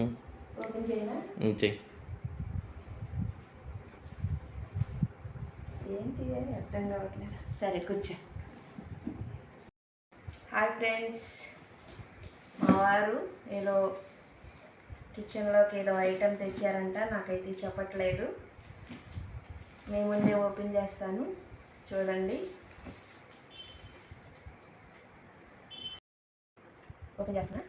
Open చేయనా? చెయ్యి ఏంటి అర్థం కావట్లేదు. సరే కూర్చో. Hi friends. మా వారు ఏదో కిచెన్లోకి ఏదో ఐటెం తెచ్చారంట. నాకైతే చెప్పట్లేదు. మీ ముందే ఓపెన్ చేస్తాను. చూడండి. ఓపెన్ చేస్తున్నా?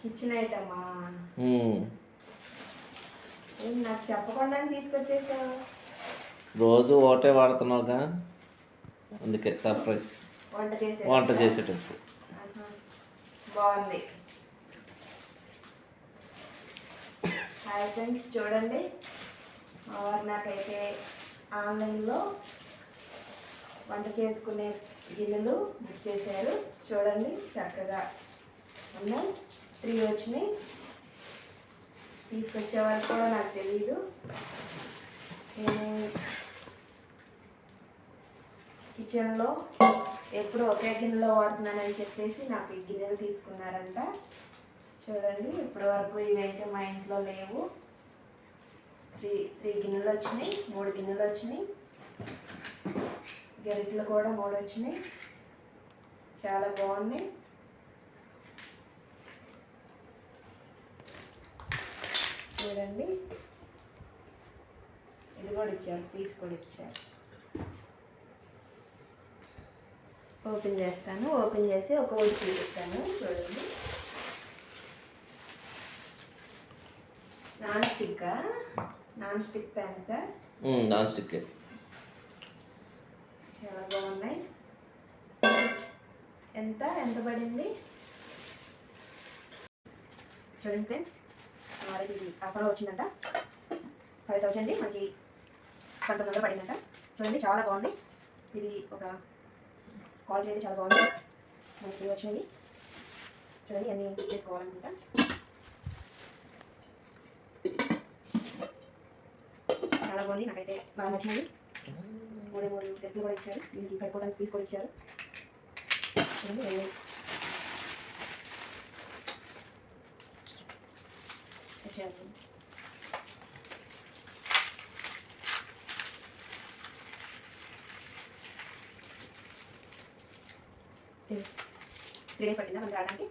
కిచెన్ ఐటమా. ఏం నాకు చెప్పకుండా తీసుకొచ్చేసావు? రోజు ఒకటే వాడుతున్నావుగా అందుకే సర్ప్రైజ్. వంట చేసే వంట చేసేటప్పుడు. బాగుంది. హాయ్ ఫ్రెండ్స్ చూడండి. నాకైతే ఆన్లైన్లో వంట చేసుకునే గిన్నెలు బుక్ చేశారు. చూడండి చక్కగా ఉన్నాయి త్రీ వచ్చినాయి. తీసుకొచ్చే వరకు కూడా నాకు తెలీదు. నేను కిచెన్లో ఎప్పుడు ఒకే గిన్నెలో వాడుతున్నానని చెప్పేసి నాకు ఈ గిన్నెలు తీసుకున్నారంట. చూడండి ఇప్పటి వరకు ఇవైతే మా ఇంట్లో లేవు. త్రీ త్రీ గిన్నెలు వచ్చినాయి మూడు గిన్నెలు వచ్చినాయి. గరిటలు కూడా మూడు వచ్చినాయి. చాలా బాగున్నాయి. చూడండి. ఇది కూడా ఇచ్చారు పీస్ కూడా ఇచ్చారు. ఓపెన్ చేస్తాను ఓపెన్ చేసి ఒక ఒకటి చూపిస్తాను చూడండి. Non stick non stick pan sir non stick చాలా బాగున్నాయి. ఎంత? ఎంత పడింది? చూడండి ఫ్రెండ్స్. ఇది ఆఫర్ వచ్చిందంట. ఫైవ్ థౌసండ్ మనకి పంతొమ్మిది వందలు పడిందంట. చూడండి చాలా బాగుంది. ఇది ఒక క్వాలిటీ అయితే చాలా బాగుంది. మనకి వచ్చినవి చూడండి అన్నీ చేసుకోవాలనుకుంటా చాలా బాగుంది. నాకైతే బాగా నచ్చినవి. మూడు మూడు గంటలు కూడా ఇచ్చారు. దీనికి పడిపోవడానికి పీస్ కూడా ఇచ్చారు. త్రీ. డేస్ పట్టిందా? మనకి రావడానికి?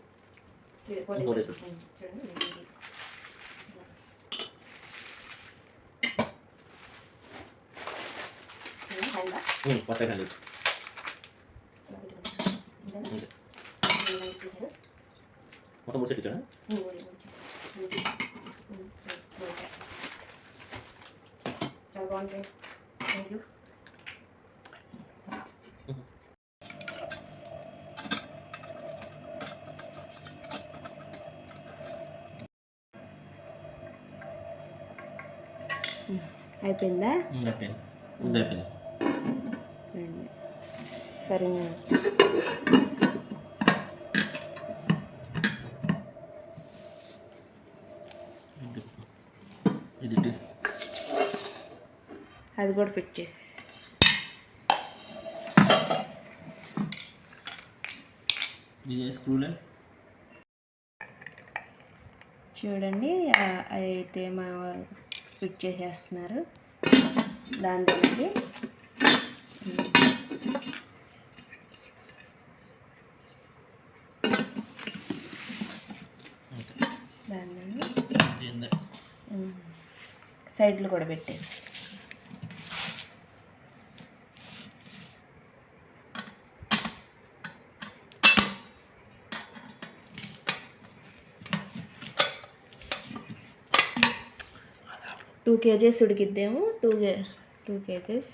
చూడండి ఉమ్, మూడు. చాలా బాగుంది థ్యాంక్ యూ అయిపోయిందా ఉమ్, అయిపోయింది ఇది అయిపోయింది ఇటు. అది కూడా ఫిట్ చేసి. చూడండి అయితే మా వారు ఫిట్ చేసేస్తున్నారు. దాని దగ్గరికి దాన్ని ఏంది సైడ్లు కూడా పెట్టేసి టూ కేజెస్ ఉడికిద్దేమో. టూ కే టూ కేజెస్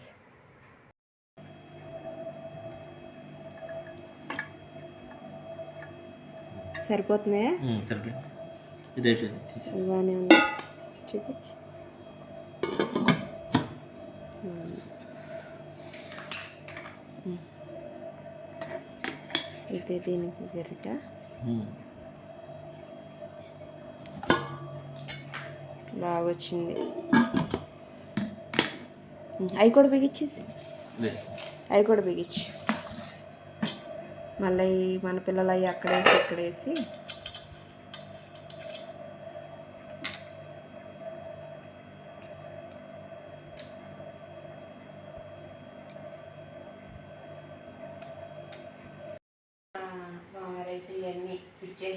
సరిపోతున్నాయా ఉమ్, సరిపోయింది. ఇది అయిపోయింది తీసి బాగానే ఉంది. చూపించి. ఇది దీనికి గరిట. బాగా వచ్చింది అవి కూడా బిగించేసి. అవి కూడా బిగించు. మళ్ళీ మన పిల్లలు అవి అక్కడేసి ఇక్కడేసి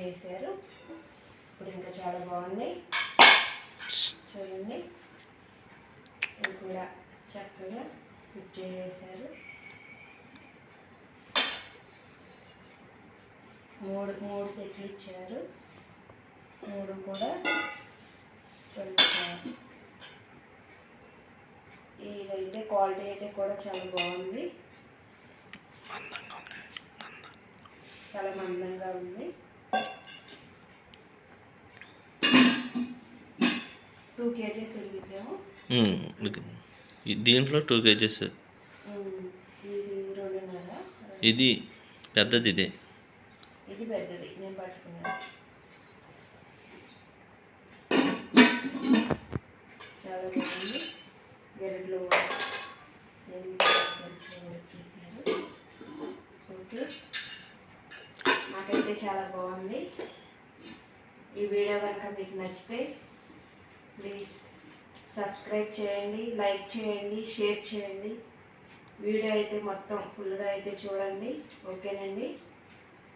వేసారు ఇప్పుడు ఇంకా చాలా బాగుంది చూడండి. ఇది కూడా చక్కగా ఫిట్ చేసేసారు. మూడు మూడు సెట్లు ఇచ్చారు. మూడు కూడా చూడండి ఇదైతే క్వాలిటీ అయితే కూడా చాలా బాగుంది. చాలా మందంగా ఉంది. Two kgs. ఈ- దీంట్లో టూ కేజెస్. ఇది పెద్దది ఇదే. ఇది పెద్దది నేను పట్టుకున్నాను. చాలా బాగుంది. గెరట్లో వచ్చేసారు ఓకే. నాకైతే చాలా బాగుంది. ఈ వీడియో కనుక మీకు నచ్చితే ప్లీజ్ సబ్స్క్రైబ్ చేయండి లైక్ చేయండి షేర్ చేయండి. వీడియో అయితే మొత్తం ఫుల్గా అయితే చూడండి. ఓకేనండి?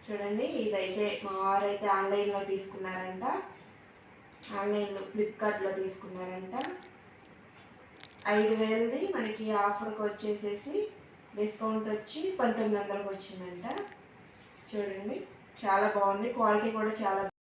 చూడండి ఇదైతే మా వారు అయితే ఆన్లైన్లో తీసుకున్నారంట. ఆన్లైన్లో ఫ్లిప్కార్ట్లో తీసుకున్నారంట. ఐదు వేలది మనకి ఆఫర్కి వచ్చేసేసి డిస్కౌంట్ వచ్చి పంతొమ్మిది వందలకు వచ్చిందంట. చూడండి చాలా బాగుంది. క్వాలిటీ కూడా చాలా